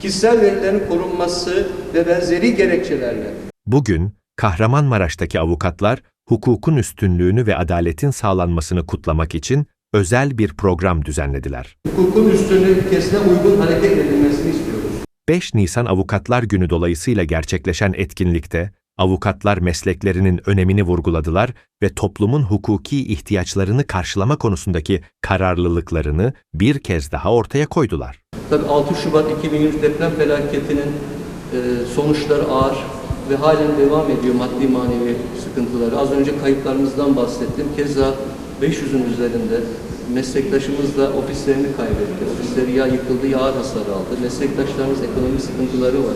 kişisel verilerin korunması ve benzeri gerekçelerle Bugün Kahramanmaraş'taki avukatlar hukukun üstünlüğünü ve adaletin sağlanmasını kutlamak için özel bir program düzenlediler. hukukun üstünlüğü ilkesine uygun hareket edilmesini istiyoruz. 5 Nisan Avukatlar Günü dolayısıyla gerçekleşen etkinlikte avukatlar mesleklerinin önemini vurguladılar ve toplumun hukuki ihtiyaçlarını karşılama konusundaki kararlılıklarını bir kez daha ortaya koydular. Tabii 6 Şubat 2023 deprem felaketinin e, sonuçları ağır ve halen devam ediyor maddi manevi sıkıntıları. Az önce kayıplarımızdan bahsettim. Keza 500'ün üzerinde meslektaşımız da ofislerini kaybetti. Ofisleri ya yıkıldı ya ağır hasar aldı. Meslektaşlarımız ekonomik sıkıntıları var.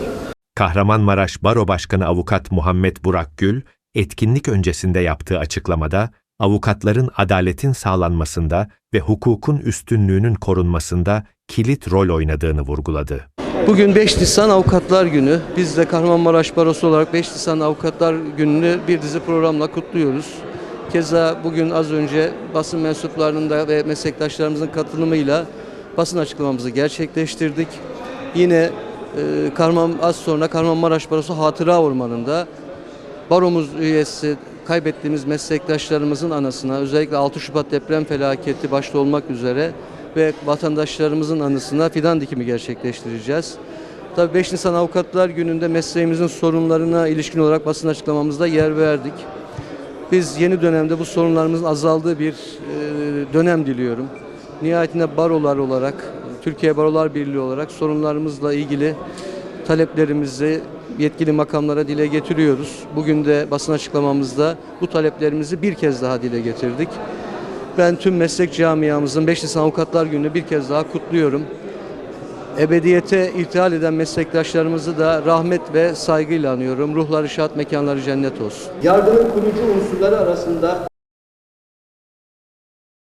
Kahramanmaraş Baro Başkanı Avukat Muhammed Burak Gül, etkinlik öncesinde yaptığı açıklamada avukatların adaletin sağlanmasında ve hukukun üstünlüğünün korunmasında kilit rol oynadığını vurguladı. Bugün 5 Nisan Avukatlar Günü. Biz de Kahramanmaraş Barosu olarak 5 Nisan Avukatlar Günü'nü bir dizi programla kutluyoruz. Keza bugün az önce basın mensuplarının da ve meslektaşlarımızın katılımıyla basın açıklamamızı gerçekleştirdik. Yine e, Kahraman az sonra Kahramanmaraş Barosu Hatıra Ormanı'nda baromuz üyesi kaybettiğimiz meslektaşlarımızın anısına özellikle 6 Şubat deprem felaketi başta olmak üzere ve vatandaşlarımızın anısına fidan dikimi gerçekleştireceğiz. Tabii 5 Nisan Avukatlar Günü'nde mesleğimizin sorunlarına ilişkin olarak basın açıklamamızda yer verdik. Biz yeni dönemde bu sorunlarımızın azaldığı bir e, dönem diliyorum. Nihayetinde barolar olarak, Türkiye Barolar Birliği olarak sorunlarımızla ilgili taleplerimizi yetkili makamlara dile getiriyoruz. Bugün de basın açıklamamızda bu taleplerimizi bir kez daha dile getirdik. Ben tüm meslek camiamızın 5 Nisan Avukatlar Günü'nü bir kez daha kutluyorum. Ebediyete irtihal eden meslektaşlarımızı da rahmet ve saygıyla anıyorum. Ruhları şad, mekanları cennet olsun. Yargının kurucu unsurları arasında